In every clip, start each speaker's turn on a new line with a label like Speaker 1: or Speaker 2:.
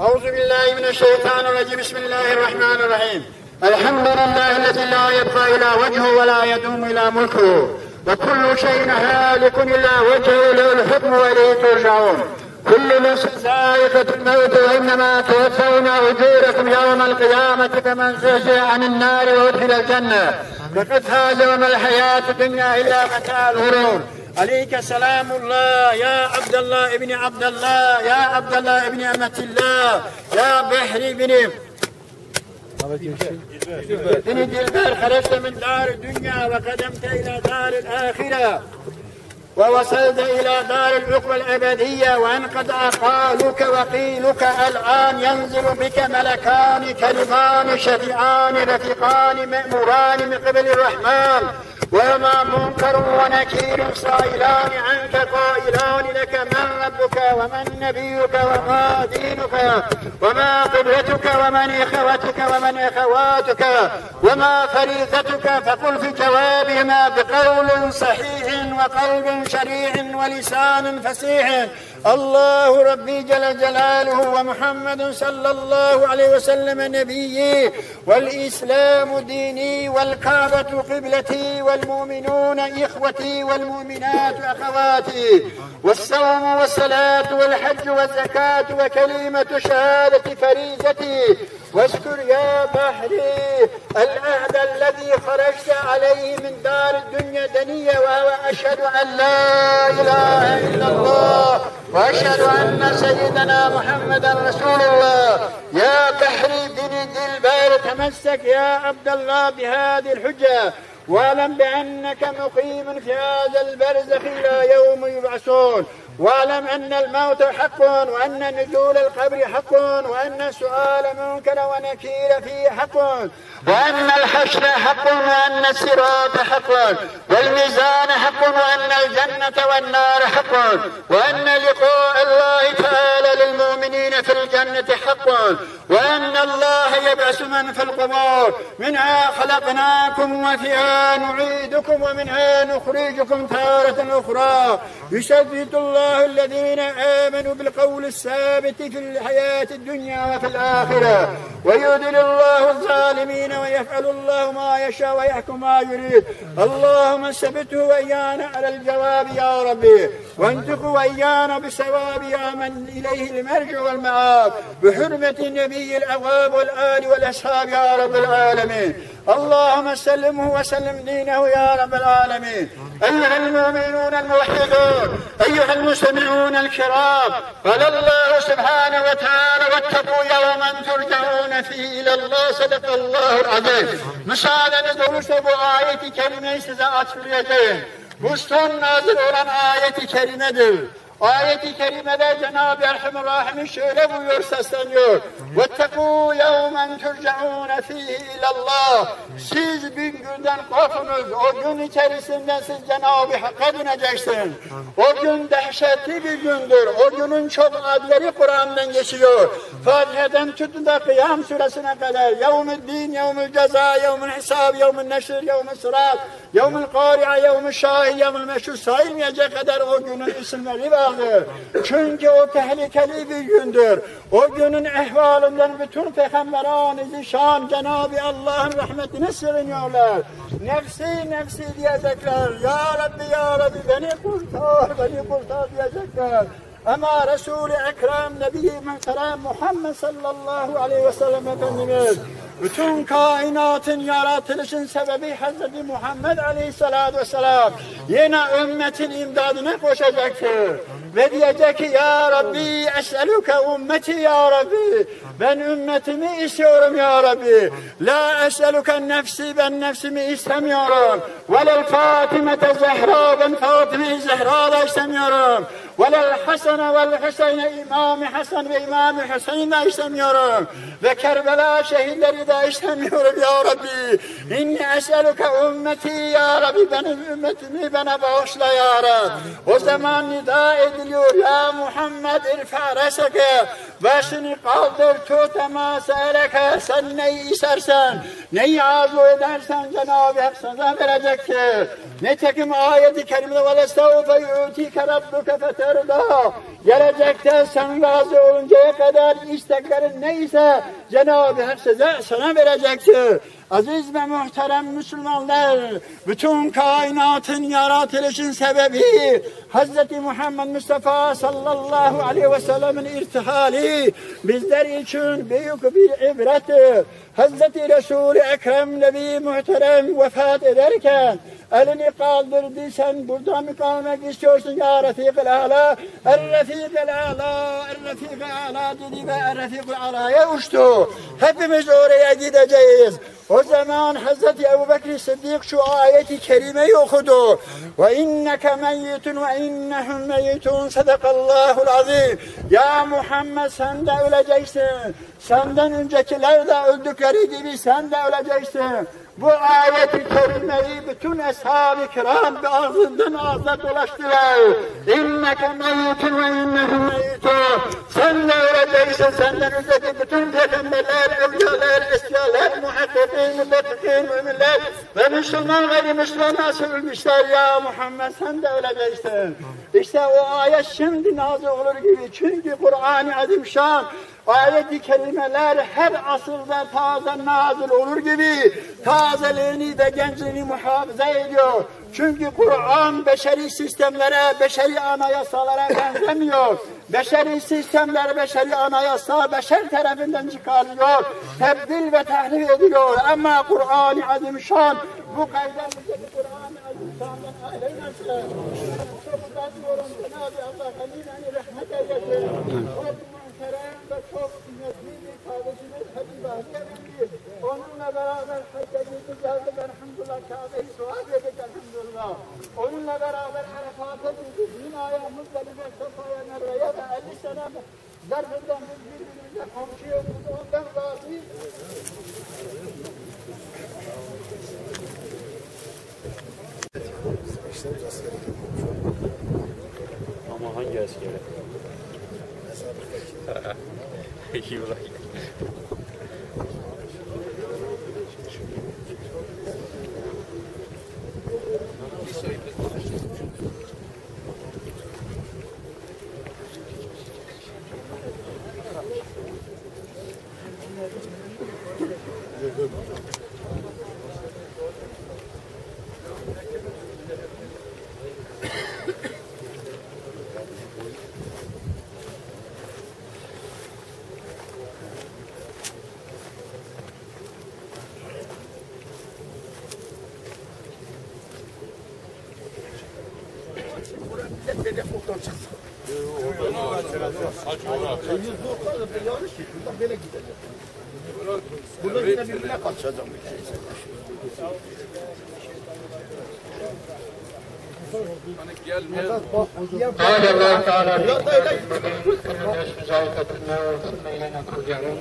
Speaker 1: أعوذ بالله من الشيطان الرجيم. بسم الله الرحمن الرحيم. الحمد لله الذي لا يبقى إلى وجهه ولا يدوم إلى ملكه. وكل شيء هالك إلا وجهه له الحكم وإليه ترجعون. كل نفس ذائقة الموت وإنما توفون أجوركم يوم القيامة فمن زحزح عن النار وأدخل الجنة. فقد فاز وما الحياة الدنيا إلا متاع الغرور. عليك سلام الله. يا عبد الله ابن عبد الله يا عبد الله ابن أمة الله يا بحر بن بن دلبر خرجت من دار الدنيا وقدمت إلى دار الآخرة ووصلت إلى دار العقبى الأبدية وانقطع قالك وقيلك الآن ينزل بك ملكان كلمان شفيعان رفيقان مأموران من قبل الرحمن. وما منكر ونكير صائلان عنك قائلان لك من ربك ومن نبيك وما دينك وما قبلتك ومن إخوتك ومن أخواتك وما فريضتك فقل في جوابهما بقول صحيح وقلب شريع ولسان فسيح الله ربي جل جلاله ومحمد صلى الله عليه وسلم نبيي والإسلام ديني والكعبة قبلتي والمؤمنون إخوتي والمؤمنات أخواتي والصوم والصلاة والحج والزكاة وكلمة شهادة فريزتي واذكر يا بحري العهد الذي خرجت عليه من دار الدنيا دنيا وهو أشهد أن لا إله إلا الله وأشهد أن سيدنا محمدا رسول الله. يا بحري بن دلبار تمسك يا عبد الله بهذه الحجة. واعلم بأنك مقيم في هذا البرزخ إلى يوم يبعثون. واعلم أن الموت حق وأن نزول القبر حق وأن السؤال منكر ونكير فيه حق وأن الحشر حق وأن الصراط حق والميزان حق وأن الجنة والنار حق وأن لقاء الله تعالى للمؤمنين في الجنة حق وأن الله يبعث من في القبور منها خلقناكم وفيها نعيدكم ومنها نخرجكم تارة أخرى يثبت الله الذين آمنوا بالقول الثابت في الحياة الدنيا وفي الآخرة ويذل الله الظالمين ويفعل الله ما يشاء ويحكم ما يريد. اللهم ثبته وإيانا على الجواب يا ربي. وانتق وإيانا بالثواب يا من إليه المرجع والمآب. بحرمة النبي الأواب والآل والأصحاب يا رب العالمين. اللهم سلمه وسلم دينه يا رب العالمين. أيها المؤمنون الموحدون أيها المستمعون الكرام قال الله سبحانه وتعالى واتقوا يوما ترجعون فيه إلى الله صدق الله العظيم müsaadeniz olursa bu ayeti kerimeyi size açıklayacağım. Bu son nazil olan ayeti kerimedir. Ayet-i kerimede Cenab-ı Erhamur Rahim'in şöyle buyuruyor sesleniyor. وَاتَّقُوا يَوْمًا تُرْجَعُونَ ف۪يهِ اِلَى اللّٰهِ Siz bir günden korkunuz. O gün içerisinde siz Cenab-ı Hakk'a döneceksiniz. O gün dehşetli bir gündür. O günün çok adleri Kur'an'dan geçiyor. Fatiha'dan tutun da Kıyam suresine kadar. Yevmü din, yevmü ceza, yevmü hesab, yevmü neşir, yevmü sırat, yevmü kari'a, yevmü şahid, yevmü meşhur sayılmayacak kadar o günün isimleri vardır. Çünkü o tehlikeli bir gündür. O günün ehvalından bütün peygamberan şan Cenab-ı Allah'ın rahmetine sığınıyorlar. Nefsi nefsi diyecekler. Ya Rabbi ya Rabbi beni kurtar, beni kurtar diyecekler. Ama Resul-i Ekrem Nebi-i Muhterem Muhammed sallallahu aleyhi ve sellem Efendimiz bütün kainatın yaratılışın sebebi Hazreti Muhammed Aleyhisselatü Vesselam yine ümmetin imdadına koşacaktır. Ve diyecek ki ya Rabbi es'eluke ümmeti ya Rabbi ben ümmetimi istiyorum ya Rabbi. La es'eluke nefsi ben nefsimi istemiyorum. Velel Fatimete Zehra ben Fatime Zehra da istemiyorum. Velel Hasene vel Hüseyin'e İmam Hasan ve İmam Hüseyin de istemiyorum. Ve Kerbela şehitleri de istemiyorum ya Rabbi. İnni es'eluke ümmeti ya Rabbi benim ümmetimi bana bağışla ya Rabbi. O zaman nida ediliyor ya Muhammed irfa reseke başını kaldır tut ama seyreke sen neyi istersen neyi arzu edersen Cenab-ı Hak sana verecektir. Nitekim ayeti kerimede ve lestevfe yu'tike rabbuke fete yarıda. Gelecekte sen razı oluncaya kadar isteklerin neyse Cenab-ı Hak size sana verecektir. Aziz ve muhterem Müslümanlar, bütün kainatın yaratılışın sebebi Hz. Muhammed Mustafa sallallahu aleyhi ve sellemin irtihali bizler için büyük bir ibrettir. Hz. Resul-i Ekrem Nebi Muhterem vefat ederken elini kaldırdı sen burada mı kalmak istiyorsun ya Refik-i Ala Er Refik-i Ala Er Refik-i Ala dedi ve Er Refik-i Ala'ya uçtu. Hepimiz oraya gideceğiz. O zaman Hazreti Ebu Bekir Sıddık şu ayeti kerimeyi okudu. Ve inneke meyyitun ve innehum meyyitun sadakallahul azim. Ya Muhammed sen de öleceksin. Senden öncekiler de öldükleri gibi sen de öleceksin. Bu ayeti kerimeyi bütün ashab-ı kiram ağzından ağza dolaştılar. İnneke meyyitun ve innehum meyyitun. Sen de öleceksin. Senden önceki bütün peygamberler, evliyalar, esyalar, muhakkikin, müddekikin, müminler ve Müslüman gayrimüslim nasıl ölmüşler ya Muhammed sen de öleceksin. İşte o ayet şimdi nazı olur gibi. Çünkü Kur'an-ı Azimşan ayet-i kerimeler her asırda taze nazil olur gibi tazeliğini ve gençliğini muhafaza ediyor. Çünkü Kur'an beşeri sistemlere, beşeri anayasalara benzemiyor. Beşeri sistemler, beşeri anayasa beşer tarafından çıkarılıyor. Tebdil ve tahrif ediliyor. Ama Kur'an-ı Azimşan bu kaydemizdeki Kur'an-ı Azimşan'dan ayrılmazsa çok uzatmıyorum. Cenab-ı Allah halimeni rahmet eylesin. Çok muhterem ve çok kıymetli bir Onunla beraber hacca gittik geldik elhamdülillah Kabe'yi sual ettik elhamdülillah. Onunla beraber Arafat'a gittik. Mina'ya, Muzdalife, Safa'ya, Merve'ye ve 50 sene zarfından biz birbirimize komşuyuz. Ondan razıyız.
Speaker 2: Ama hangi askere? İyi ulan.
Speaker 3: قال الله تعالى في ثم إلينا ترجعون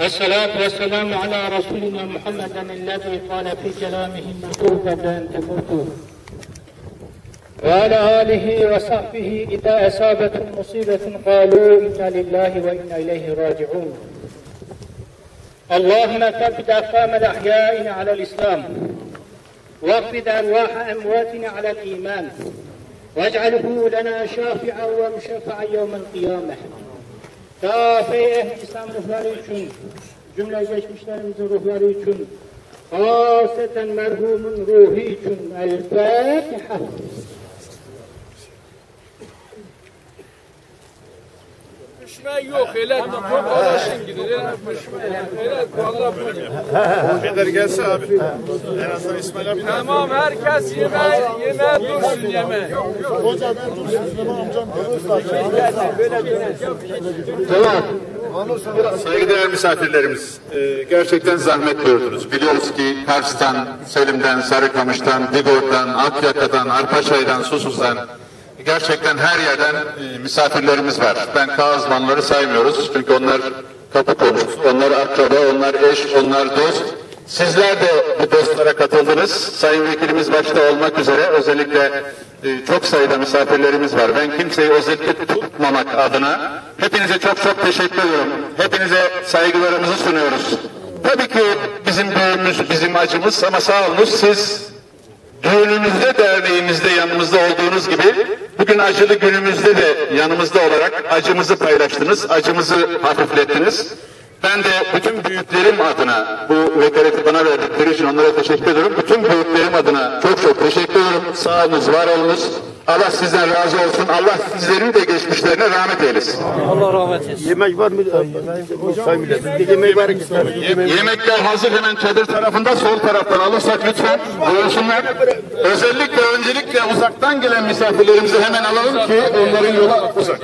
Speaker 3: الصلاة والسلام على رسولنا محمد الذي قال في كلامه المكتوب قبل أن تموتوا وعلى آله وصحبه إذا أصابتهم مصيبة قالوا إنا لله وإنا إليه راجعون. اللهم ثبت أقام الأحياء على الإسلام. واقبض أرواح أمواتنا على الإيمان. واجعله لنا شافعا ومشفعا يوم القيامة. Kafe ehli İslam ruhları için, cümle geçmişlerimizin ruhları için, haseten merhumun El Fatiha.
Speaker 4: Düşme yok hele arkadaşın gider. Hele vallahi
Speaker 5: Beyler gelse abi. En azından İsmail abi.
Speaker 4: tamam herkes yeme yeme dursun yeme.
Speaker 5: Saygıdeğer misafirlerimiz, e, gerçekten zahmet gördünüz. Biliyoruz ki Kars'tan, Selim'den, Sarıkamış'tan, Digor'dan, Akyaka'dan, Arpaçay'dan, Susuz'dan gerçekten her yerden e, misafirlerimiz var. Ben Kağızmanları saymıyoruz çünkü onlar kapı komşusu, onlar akraba, onlar eş, onlar dost. Sizler de bu dostlara katıldınız. Sayın Vekilimiz başta olmak üzere özellikle e, çok sayıda misafirlerimiz var. Ben kimseyi özellikle tutmamak adına hepinize çok çok teşekkür ediyorum. Hepinize saygılarımızı sunuyoruz. Tabii ki bizim büyüğümüz, bizim acımız ama sağ olunuz siz düğünümüzde, derneğimizde yanımızda olduğunuz gibi bugün acılı günümüzde de yanımızda olarak acımızı paylaştınız, acımızı hafiflettiniz. Ben de bütün büyüklerim adına bu vekaleti bana verdikleri için onlara teşekkür ediyorum. Bütün büyüklerim adına çok çok teşekkür ediyorum. Sağ var olunuz. Allah sizden razı olsun. Allah sizlerin de geçmişlerine rahmet eylesin.
Speaker 6: Yemek var mı? Sayın milletvekili yemek var ki.
Speaker 5: Yemekler hazır hemen çadır tarafında sol taraftan alırsak lütfen buyursunlar. Özellikle öncelikle uzaktan gelen misafirlerimizi hemen alalım ki onların yolu uzak.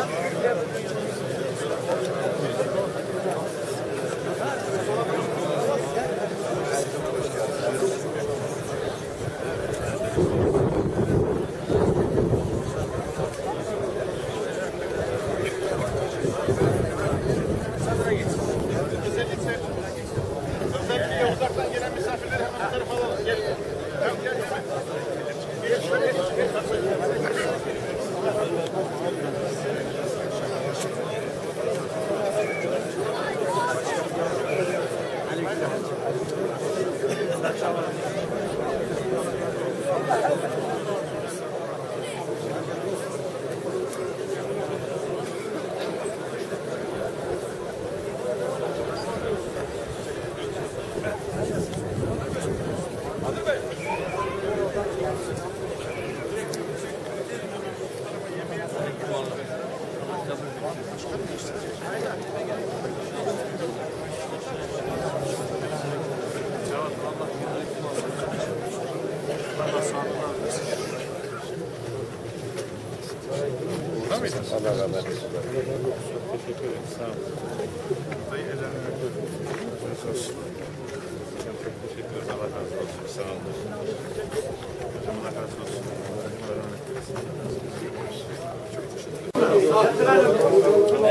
Speaker 6: Yeah. Allah
Speaker 7: rahmet eylesin. Teşekkür
Speaker 6: ederim. Sağ olun. Dayı ellerine Çok teşekkür ederiz. Allah
Speaker 5: razı olsun. Sağ olun. Hocam Allah razı olsun. Allah rahmet eylesin. Çok teşekkür ederim.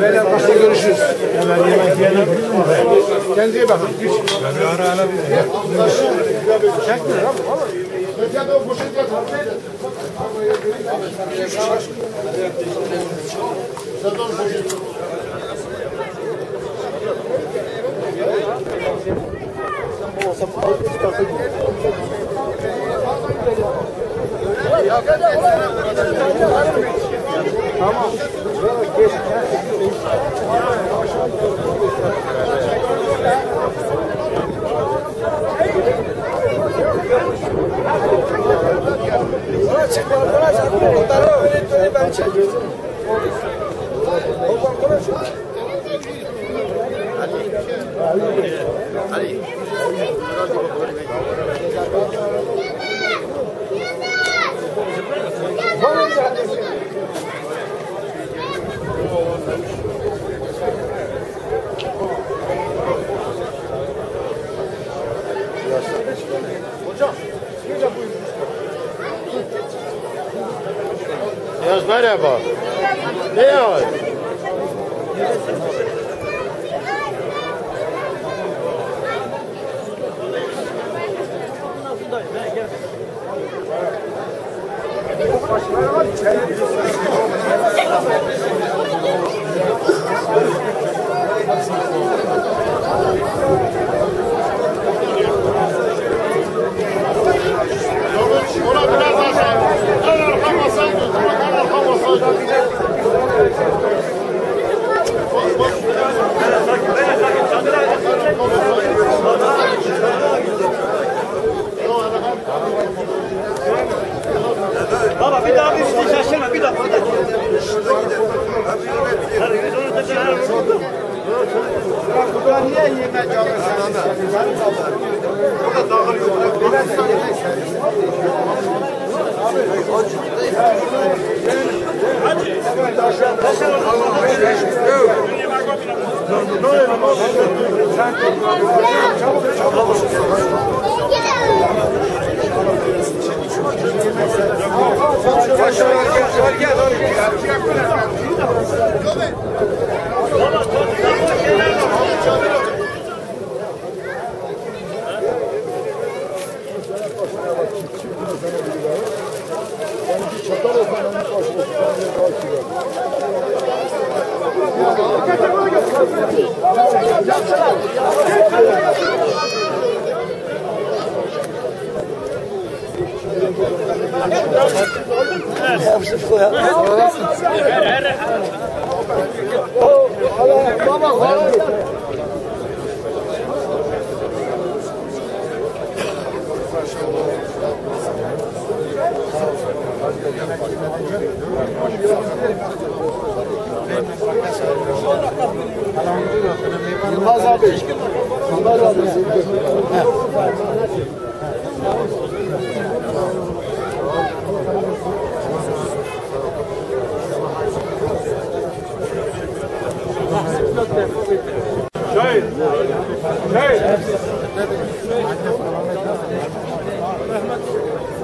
Speaker 6: Beyler başta görüşürüz. Hemen yemek yiyelim. Kendine bakın. Bir ara ara bir. Çekme lan. Ya da o poşet yat. Yaz merhaba. Ne ya? Спасибо. Niye yemek alırsanız? Burada dağılıyor. Thank you.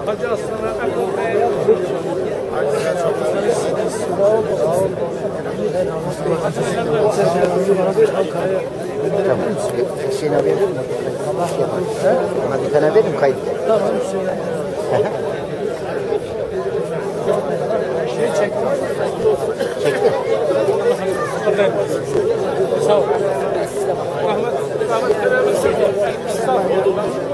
Speaker 4: Hacı Aslan'a
Speaker 8: Hüseyin abiye verir mi? Ona bir tane verim kayıtta. Tamam Şey çektim. Çektim.
Speaker 4: Sağ ol. Ahmet, Ahmet, Ahmet,